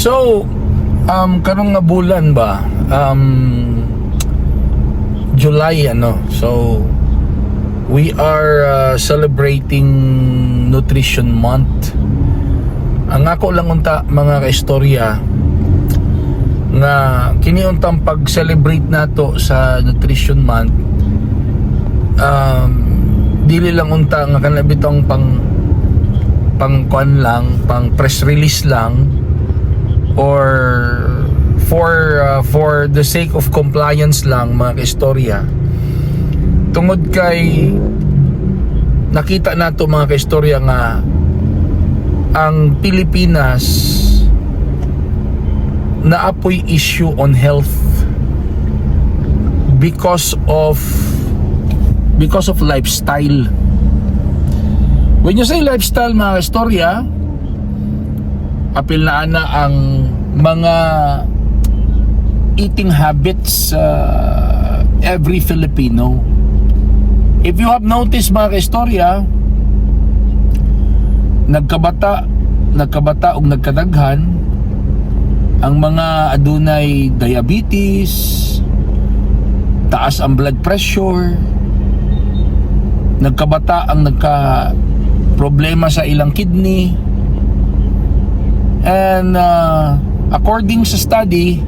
So, um, karong nga bulan ba? Um, July, ano? So, we are uh, celebrating Nutrition Month. Ang ako lang unta mga kaistorya nga kini untang pag-celebrate nato sa Nutrition Month um, dili lang unta nga kanabitong pang pang lang, pang press release lang or for uh, for the sake of compliance lang mga kaistorya tungod kay nakita nato mga kaistorya nga ang Pilipinas naapoy issue on health because of because of lifestyle. When you say lifestyle mga kaistorya apil na ana ang mga eating habits uh, every Filipino. If you have noticed mga kaistorya nagkabata nagkabata ug nagkadaghan ang mga adunay diabetes taas ang blood pressure nagkabata ang nagka problema sa ilang kidney and uh, according sa study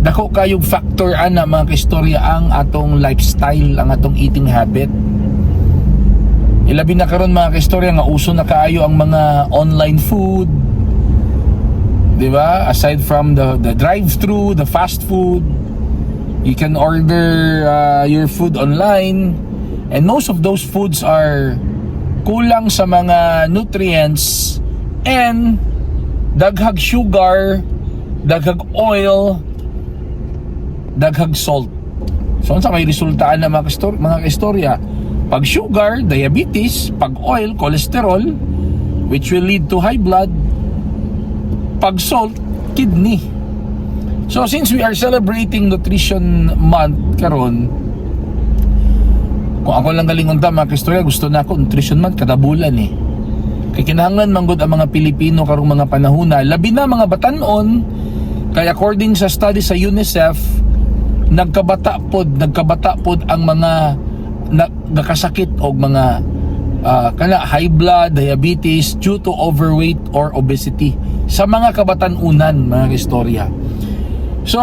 dako kayong factor ana mga kaistorya ang atong lifestyle ang atong eating habit. Ilabi na karon mga kaistorya nga uso na kaayo ang mga online food. Di ba? Aside from the the drive-through the fast food you can order uh, your food online. And most of those foods are kulang sa mga nutrients and daghag sugar daghag oil daghag salt. So unsa may resultaan na mga kastor mga kaistorya pag sugar diabetes pag oil cholesterol which will lead to high blood pag salt kidney. So since we are celebrating nutrition month karon kung ako lang galingon ta mga kaistorya gusto na ako nutrition month kada bulan eh kay kinahanglan manggod ang mga Pilipino karong mga panahona labi na mga batanon. Kay according sa study sa UNICEF nagkabata pod nagkabata pod ang mga nagkasakit og mga uh, kana high blood diabetes due to overweight or obesity sa mga kabatanunan mga istorya. So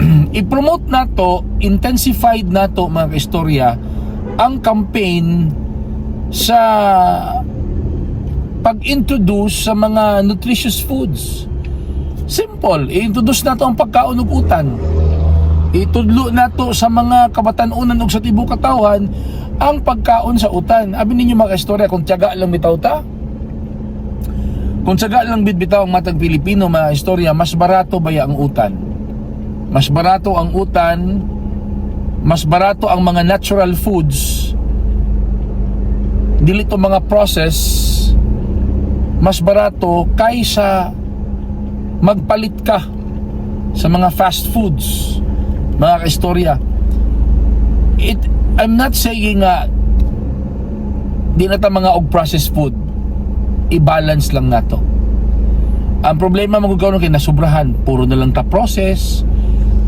i-promote nato intensified nato mga istorya ang campaign sa pag-introduce sa mga nutritious foods. Simple, i-introduce nato ang pagkaon ug utan. Itudlo nato sa mga kabatanunan ug sa tibuok katawhan ang pagkaon sa utan. Abi ninyo mga istorya kung tiyaga lang bitaw ta. Kung tiyaga lang bitbitaw ang matag Pilipino mga istorya, mas barato baya ang utan. Mas barato ang utan, mas barato ang mga natural foods. Dili to mga process mas barato kaysa magpalit ka sa mga fast foods mga kaistorya. It I'm not saying nga di na ta mga og processed food. I-balance lang nato ang problema magugawon kay nasubrahan puro na lang ta process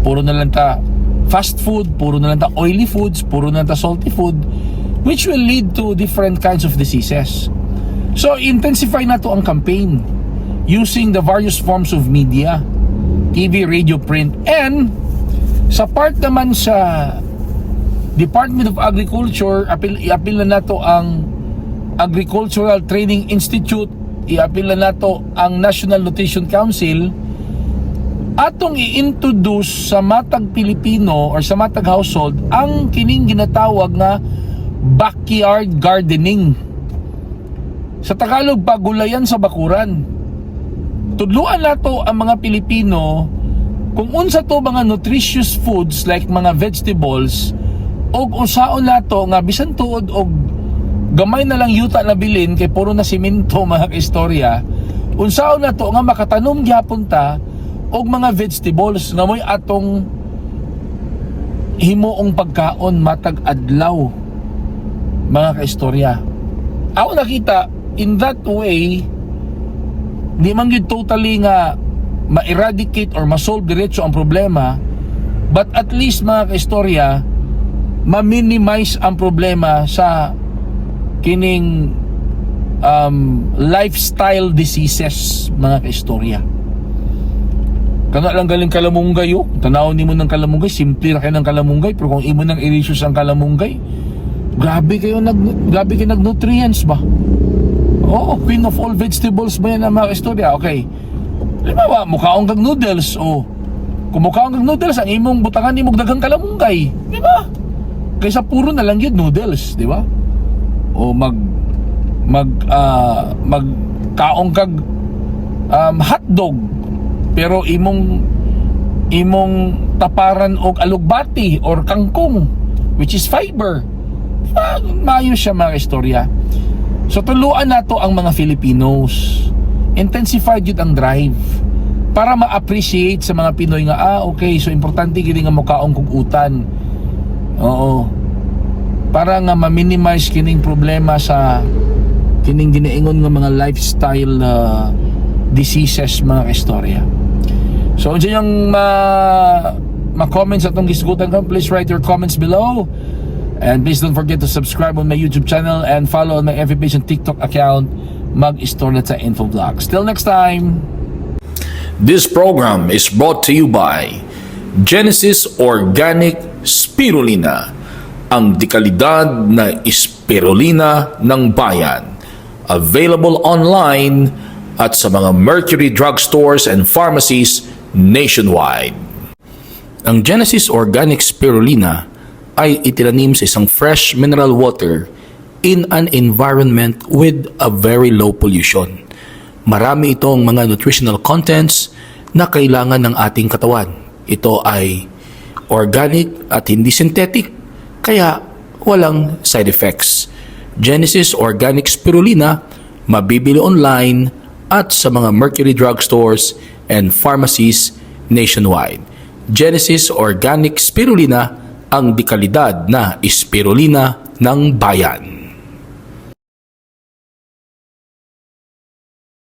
puro na lang ta fast food puro na lang ta oily foods puro na lang ta salty food which will lead to different kinds of diseases So, intensify na to ang campaign using the various forms of media, TV, radio, print, and sa part naman sa Department of Agriculture, apil, iapil na nato ang Agricultural Training Institute, iapil na nato ang National Nutrition Council, atong i-introduce sa matag Pilipino or sa matag household ang kining ginatawag na backyard gardening sa Tagalog, pagulayan sa bakuran. Tudluan nato ang mga Pilipino kung unsa to mga nutritious foods like mga vegetables og usaon nato nga bisan tuod og gamay na lang yuta na bilin kay puro na simento mga kaistorya unsaon nato nga makatanom gyapon ta og mga vegetables nga moy atong himuong pagkaon matag adlaw mga kaistorya ako nakita in that way di man gyud totally nga ma-eradicate or ma-solve diretso ang problema but at least mga kaistorya ma-minimize ang problema sa kining um, lifestyle diseases mga kaistorya. Kana lang galing kalamunggay yo tanaw nimo ng kalamunggay simple ra kay ng kalamunggay pero kung imo nang i-research ang kalamunggay grabe kayo nag grabe kayo nag nutrients ba Oo, queen of all vegetables ba yan ang mga istorya? Okay. Halimbawa, mukhaong kag noodles, o kung mukhaong kag noodles, ang imong butangan ni daghang kalamunggay. Di ba? Kaysa puro na lang yun noodles, di ba? O mag mag ah, mag kaong kag um, hotdog pero imong imong taparan og alugbati or kangkong which is fiber. Di ba? Maayos siya mga istorya. So tuluan nato ang mga Filipinos. Intensify yun ang drive para ma-appreciate sa mga Pinoy nga ah okay so importante gid nga mukaong kugutan. Oo. Para nga ma-minimize kining problema sa kining ginaingon nga mga lifestyle uh, diseases mga istorya. So unsa yung ma ma-comment sa atong gisgutan ka, please write your comments below. And please don't forget to subscribe on my YouTube channel and follow on my FB and TikTok account, Mag-Istorya sa Info Vlogs. Till next time! This program is brought to you by Genesis Organic Spirulina, ang dekalidad na spirulina ng bayan. Available online at sa mga Mercury drugstores and pharmacies nationwide. Ang Genesis Organic Spirulina ay itinanim sa isang fresh mineral water in an environment with a very low pollution. Marami itong mga nutritional contents na kailangan ng ating katawan. Ito ay organic at hindi synthetic, kaya walang side effects. Genesis Organic Spirulina mabibili online at sa mga Mercury drugstores and pharmacies nationwide. Genesis Organic Spirulina ang dekalidad na spirulina ng bayan.